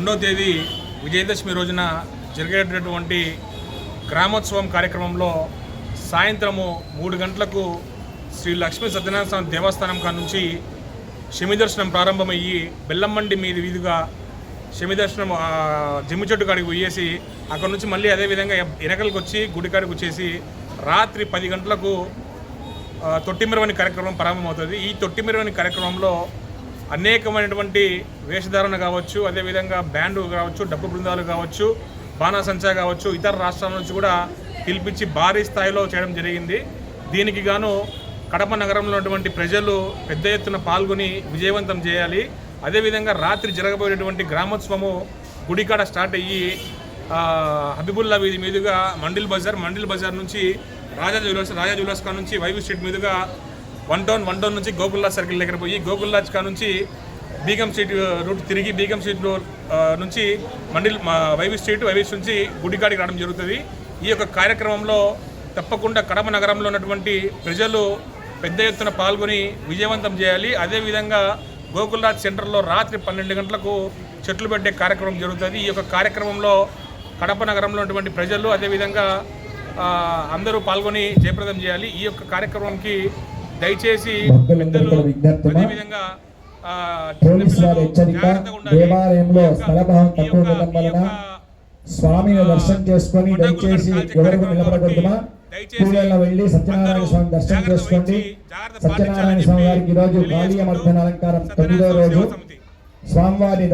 రెండో తేదీ విజయదశమి రోజున జరిగేటటువంటి గ్రామోత్సవం కార్యక్రమంలో సాయంత్రము మూడు గంటలకు శ్రీ లక్ష్మీ సత్యనారాయణ స్వామి దేవస్థానం కాడ నుంచి శమి దర్శనం ప్రారంభమయ్యి బెల్లంమండి మీది వీధిగా శమి దర్శనం జమ్మి చెట్టు కాడికి పోయేసి అక్కడ నుంచి మళ్ళీ అదే విధంగా ఎనకలకు వచ్చి గుడి కాడికి వచ్చేసి రాత్రి పది గంటలకు తొట్టిమిరవని కార్యక్రమం ప్రారంభమవుతుంది. ఈ తొట్టిమిరవని కార్యక్రమంలో అనేకమైనటువంటి వేషధారణ కావచ్చు అదేవిధంగా బ్యాండ్ కావచ్చు డబ్బు బృందాలు కావచ్చు బాణాసంచా కావచ్చు ఇతర రాష్ట్రాల నుంచి కూడా పిలిపించి భారీ స్థాయిలో చేయడం జరిగింది. దీనికి గాను కడప నగరంలో ఉన్నటువంటి ప్రజలు పెద్ద ఎత్తున పాల్గొని విజయవంతం చేయాలి. అదేవిధంగా రాత్రి జరగబోయేటువంటి గ్రామోత్సవము గుడికాడ స్టార్ట్ అయ్యి హబీబుల్లా వీధి మీదుగా మండిల్ బజార్ మండిల్ బజార్ నుంచి రాజా జ్యువెలర్స్ రాజా జ్యువెలర్స్ కా నుంచి వైవి స్ట్రీట్ మీదుగా వన్ టౌన్ వన్ టౌన్ నుంచి గోకుల్లా సర్కిల్ దగ్గర పోయి గోకుల్లాజ్ కా నుంచి బీగం స్ట్రీట్ రూట్ తిరిగి బీగం స్ట్రీట్ నుంచి మండిల్ మా వైవి స్ట్రీట్ వైవి స్ట్రీట్ నుంచి గుడికాడికి రావడం జరుగుతుంది. ఈ యొక్క కార్యక్రమంలో తప్పకుండా కడప నగరంలో ఉన్నటువంటి ప్రజలు పెద్ద ఎత్తున పాల్గొని విజయవంతం చేయాలి. అదేవిధంగా గోకుల్రాజ్ సెంటర్లో రాత్రి పన్నెండు గంటలకు చెట్లు పెట్టే కార్యక్రమం జరుగుతుంది. ఈ యొక్క కార్యక్రమంలో కడప నగరంలో ఉన్నటువంటి ప్రజలు అదేవిధంగా అందరూ పాల్గొని జయప్రదం చేయాలి. ఈ యొక్క కార్యక్రమంకి దయచేసి పెద్దలు. అదేవిధంగా పోలీసు వారి హెచ్చరిక. దేవాలయంలో స్థలభావం తక్కువ వలన స్వామిని దర్శనం చేసుకొని దయచేసి గుడ్డ కాల్చే ఎవరు కార్యక్రమం నిలబడకూడదుమా దయచేసి కూలీల వెళ్ళి సత్యనారాయణ స్వామి దర్శనం చేసుకోండి సత్యనారాయణ స్వామి వారికి ఈ రోజు తెలియజేసుకుంటూ కాళీయ మర్దన అలంకారం తొమ్మిదో రోజు. స్వామివారి